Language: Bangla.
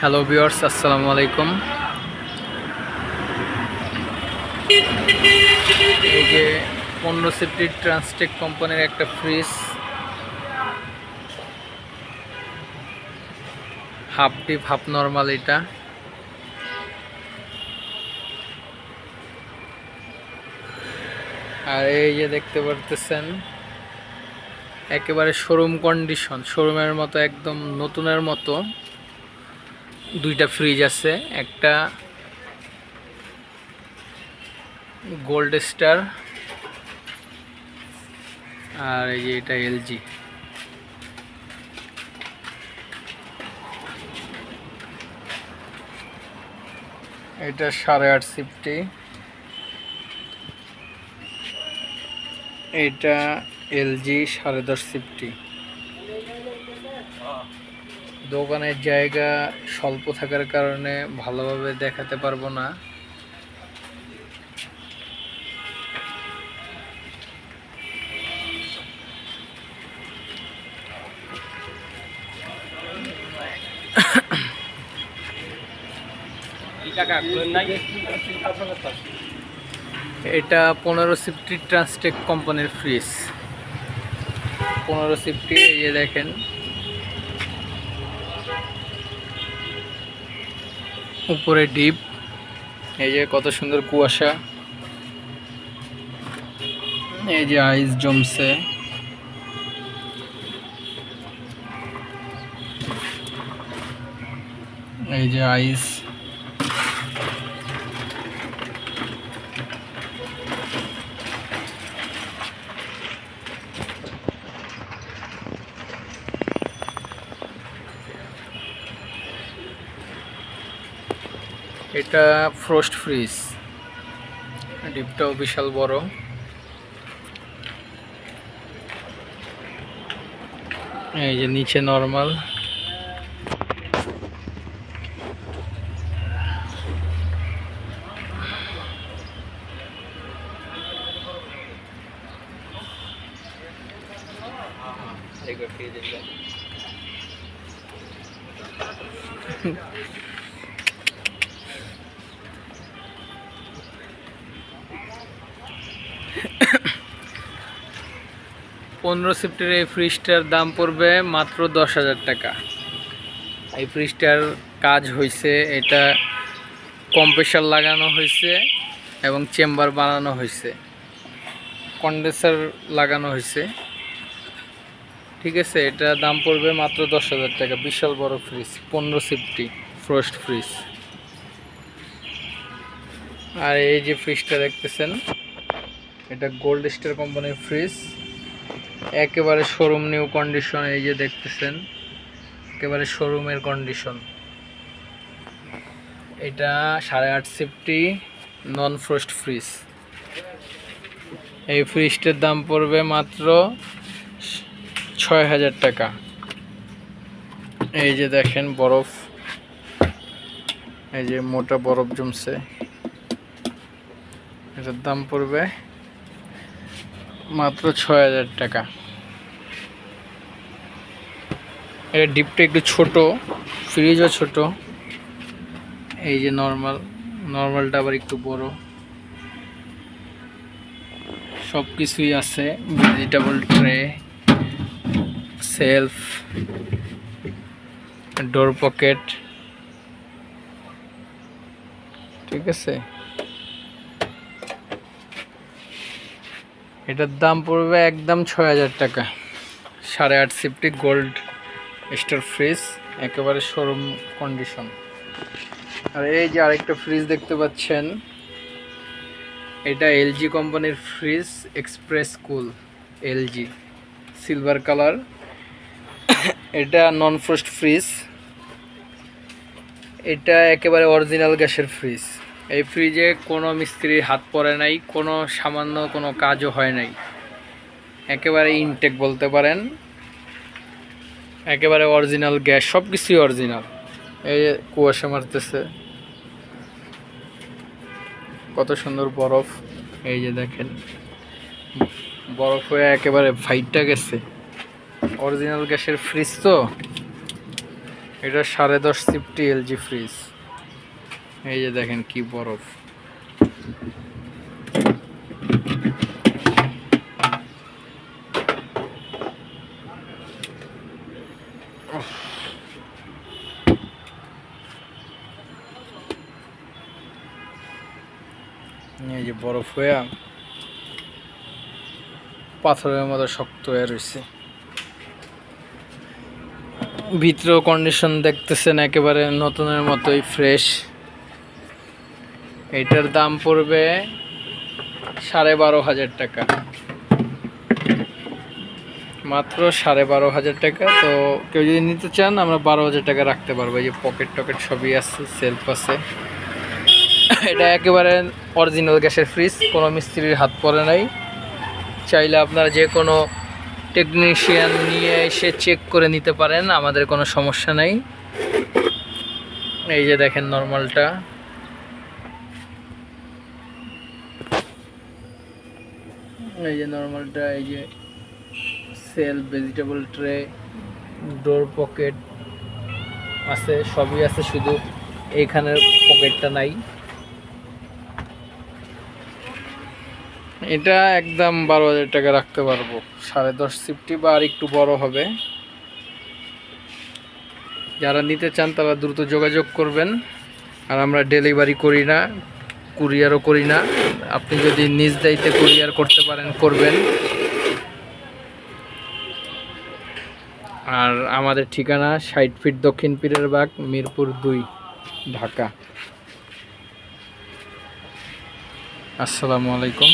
হ্যালো ভিউয়ার্স আসসালামু আলাইকুম এই যে পনেরো সেফটি ট্রান্সটেক কোম্পানির একটা fridge, half tip, half normal এটা। আর এই যে দেখতে পারতেছেন, একেবারে শোরুম কন্ডিশন শোরুমের মতো, একদম নতুনের মতো। দুইটা ফ্রিজ আছে, একটা গোল্ড স্টার আর এই যে এটা এলজি এটা সাড়ে আট সিফটি এটা এলজি সাড়ে দশ সিফটি দোকানের জায়গা স্বল্প থাকার কারণে ভালোভাবে দেখাতে পারব না। এটা পনেরো সিফটি ট্রান্সটেক কোম্পানির ফ্রিজ। পনেরো সিফটি এই যে দেখেন। উপরে ডিপ। এই যে কত সুন্দর কুয়াশা। এই যে আইস জমছে। এই যে আইস। এটা ফ্রোস্ট ফ্রিজ ডিপটাও বিশাল বড়। এই যে নিচে নর্মাল পনেরো সিফটের এই ফ্রিজটার দাম পড়বে মাত্র দশ হাজার টাকা। এই ফ্রিজটার কাজ হয়েছে এটা কম্প্রেসার লাগানো হয়েছে এবং চেম্বার বানানো হয়েছে কন্ডেন্সার লাগানো হয়েছে ঠিক আছে, এটা দাম পড়বে মাত্র দশ হাজার টাকা, বিশাল বড় ফ্রিজ, পনেরো সিফটি ফ্রস্ট ফ্রিজ আর এই যে ফ্রিজটা দেখতেছেন, এটা গোল্ড স্টার কোম্পানির ফ্রিজ একেবারে শোরুম নিউ কন্ডিশন এই যে দেখতেছেন, একেবারে শোরুমের কন্ডিশন এটা সাড়ে আট সিফটি নন ফ্রস্ট ফ্রিজ এই ফ্রিজটার দাম পড়বে মাত্র ছয় হাজার টাকা। এই যে দেখেন বরফ, এই যে মোটা বরফ জমছে। এটার দাম পড়বে মাত্র ছয় হাজার টাকা। এটা ডিপটা একটু ছোট ফ্রিজও ছোট। এই যে নর্মাল নর্মালটা আবার একটু বড়। সব কিছুই আছে vegetable tray shelf door pocket ঠিক আছে? এটার দাম পড়বে একদম ছয় হাজার টাকা। সাড়ে আট সিফটি গোল্ড স্টার ফ্রিজ, একেবারে শোরুম কন্ডিশন। আর এই যে আরেকটা ফ্রিজ দেখতে পাচ্ছেন, এটা এলজি কোম্পানির fridge, express cool, LG, silver colour. এটা নন ফ্রস্ট ফ্রিজ। এটা একেবারে অরিজিনাল গ্যাসের ফ্রিজ। এই ফ্রিজে কোনো মিস্ত্রির হাত পড়ে নাই, কোনো সামান্য কোনো কাজও হয় নাই। একেবারে ইনটেক বলতে পারেন। একেবারে অরিজিনাল গ্যাস সব কিছুই অরিজিনাল এই কুয়াশা মারতেছে। কত সুন্দর বরফ। এই যে দেখেন। বরফ হয়ে একেবারে ফাইটটা গেছে। অরিজিনাল গ্যাসের ফ্রিজ তো? এটা সাড়ে দশ সিফটি এলজি ফ্রিজ এই যে দেখেন কি বরফ। এই যে বরফ হয়ে পাথরের মতো শক্ত হয়ে রয়েছে ভিতর কন্ডিশন দেখতেছেন, একেবারে নতুনের মতোই ফ্রেশ এটার দাম পড়বে সাড়ে বারো হাজার টাকা। মাত্র সাড়ে বারো হাজার টাকা। তো কেউ যদি নিতে চান, আমরা বারো হাজার টাকা রাখতে পারব। এই যে পকেট টকেট সবই আছে সেলফ আছে। এটা একেবারে অরিজিনাল গ্যাসের ফ্রিজ কোনো মিস্ত্রির হাত পড়ে নাই। চাইলে আপনারা যে কোনো টেকনিশিয়ান নিয়ে এসে চেক করে নিতে পারেন, আমাদের কোনো সমস্যা নাই। এই যে দেখেন নর্মালটা এই যে নর্মালটা এই যে shelf vegetable tray door pocket আছে, সবই আছে শুধু। এইখানের পকেটটা নাই। এটা একদম বারো হাজার টাকা রাখতে পারব। সাড়ে দশ সিফটি বা আর একটু বড় হবে। যারা নিতে চান তারা দ্রুত যোগাযোগ করবেন। আর আমরা ডেলিভারি করি না। কুরিয়ারও করি না। আপনি যদি নিজ দায়িত্বে কুরিয়ার করতে পারেন, করবেন। আর আমাদের ঠিকানা ষাট ফিট দক্ষিণ পীরের বাগ, মিরপুর দুই, ঢাকা। আসসালামু আলাইকুম।